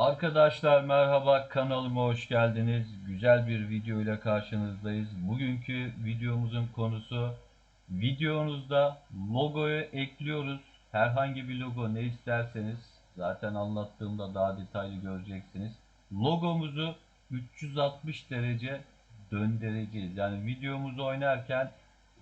Arkadaşlar merhaba kanalıma hoş geldiniz. Güzel bir video ile karşınızdayız. Bugünkü videomuzun konusu videonuzda logoyu ekliyoruz. Herhangi bir logo ne isterseniz zaten anlattığımda daha detaylı göreceksiniz. Logomuzu 360 derece döndüreceğiz. Yani videomuzu oynarken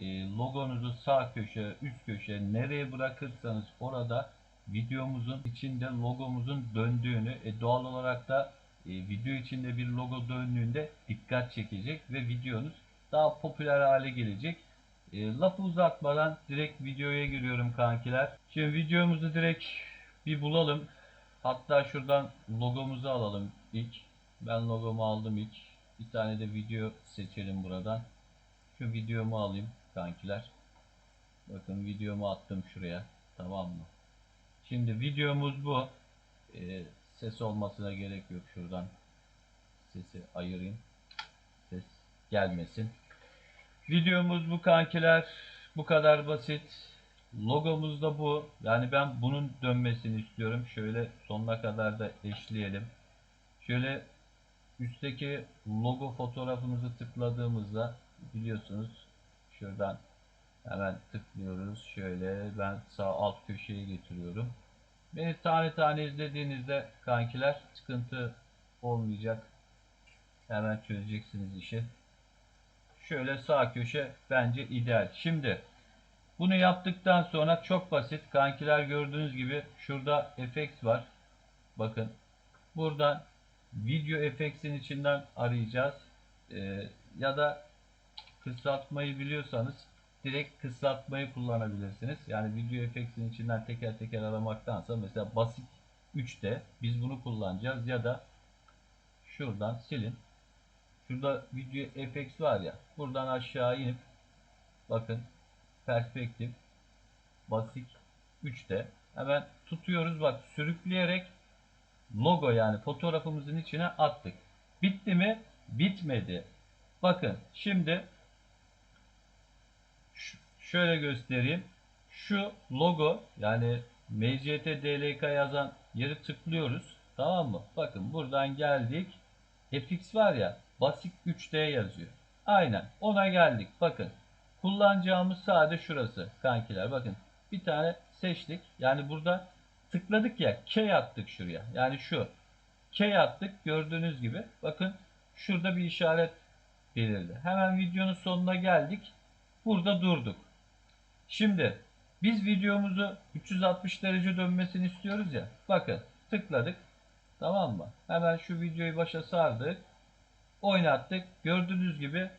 e, logonuzu sağ köşe, üst köşe nereye bırakırsanız orada videomuzun içinde logomuzun döndüğünü e, doğal olarak da e, video içinde bir logo döndüğünde dikkat çekecek ve videonuz daha popüler hale gelecek. E, lafı uzatmadan direkt videoya giriyorum kankiler. Şimdi videomuzu direkt bir bulalım. Hatta şuradan logomuzu alalım ilk. Ben logomu aldım ilk. Bir tane de video seçelim buradan. Şu videomu alayım kankiler. Bakın videomu attım şuraya. Tamam mı? Şimdi videomuz bu. Ee, ses olmasına gerek yok şuradan. Sesi ayırayım. Ses gelmesin. Videomuz bu kankiler. Bu kadar basit. Logomuz da bu. Yani ben bunun dönmesini istiyorum. Şöyle sonuna kadar da eşleyelim. Şöyle üstteki logo fotoğrafımızı tıkladığımızda biliyorsunuz şuradan hemen tıklıyoruz. Şöyle ben sağ alt köşeye getiriyorum. Beni tane tane izlediğinizde kankiler sıkıntı olmayacak. Hemen çözeceksiniz işi. Şöyle sağ köşe bence ideal. Şimdi bunu yaptıktan sonra çok basit. Kankiler gördüğünüz gibi şurada efekt var. Bakın. Buradan video efektin içinden arayacağız. Ee, ya da kısaltmayı biliyorsanız direkt kısaltmayı kullanabilirsiniz. Yani video efektin içinden teker teker aramaktansa mesela basit 3'te biz bunu kullanacağız ya da şuradan silin. Şurada video efekt var ya buradan aşağı inip bakın perspektif basit 3'te hemen tutuyoruz bak sürükleyerek logo yani fotoğrafımızın içine attık. Bitti mi? Bitmedi. Bakın şimdi şöyle göstereyim. Şu logo yani MCT DLK yazan yeri tıklıyoruz. Tamam mı? Bakın buradan geldik. FX var ya basit 3D yazıyor. Aynen ona geldik. Bakın kullanacağımız sade şurası kankiler. Bakın bir tane seçtik. Yani burada tıkladık ya K attık şuraya. Yani şu K attık gördüğünüz gibi. Bakın şurada bir işaret belirdi. Hemen videonun sonuna geldik. Burada durduk. Şimdi biz videomuzu 360 derece dönmesini istiyoruz ya. Bakın tıkladık. Tamam mı? Hemen şu videoyu başa sardık. Oynattık. Gördüğünüz gibi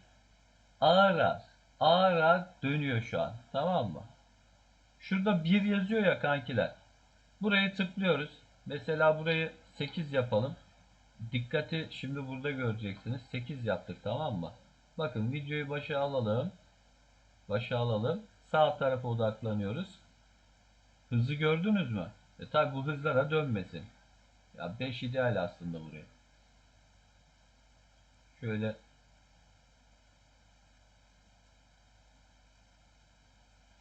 ağır ağır ağır ağır dönüyor şu an. Tamam mı? Şurada 1 yazıyor ya kankiler. Burayı tıklıyoruz. Mesela burayı 8 yapalım. Dikkati şimdi burada göreceksiniz. 8 yaptık tamam mı? Bakın videoyu başa alalım. Başa alalım. Sağ tarafa odaklanıyoruz. Hızı gördünüz mü? E tabi bu hızlara dönmesin. Ya 5 ideal aslında buraya. Şöyle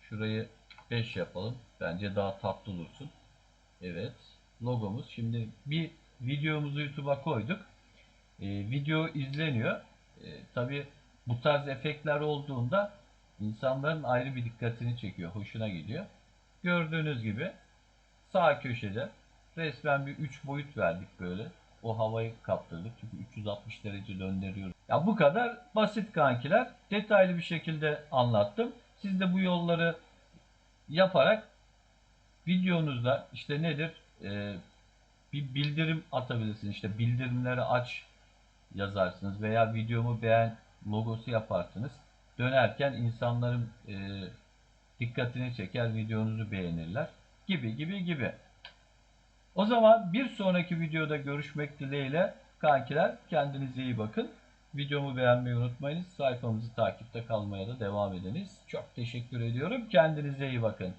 şurayı 5 yapalım. Bence daha tatlı olursun. Evet. Logomuz. Şimdi bir videomuzu YouTube'a koyduk. Ee, video izleniyor. Ee, tabi bu tarz efektler olduğunda insanların ayrı bir dikkatini çekiyor. Hoşuna gidiyor. Gördüğünüz gibi sağ köşede resmen bir 3 boyut verdik böyle. O havayı kaptırdık. Çünkü 360 derece döndürüyoruz. Ya bu kadar basit kankiler. Detaylı bir şekilde anlattım. Siz de bu yolları yaparak videonuzda işte nedir ee, bir bildirim atabilirsiniz. İşte bildirimleri aç yazarsınız veya videomu beğen logosu yaparsınız. Dönerken insanların e, dikkatini çeker, videonuzu beğenirler gibi gibi gibi. O zaman bir sonraki videoda görüşmek dileğiyle kankiler kendinize iyi bakın. Videomu beğenmeyi unutmayınız. Sayfamızı takipte kalmaya da devam ediniz. Çok teşekkür ediyorum. Kendinize iyi bakın.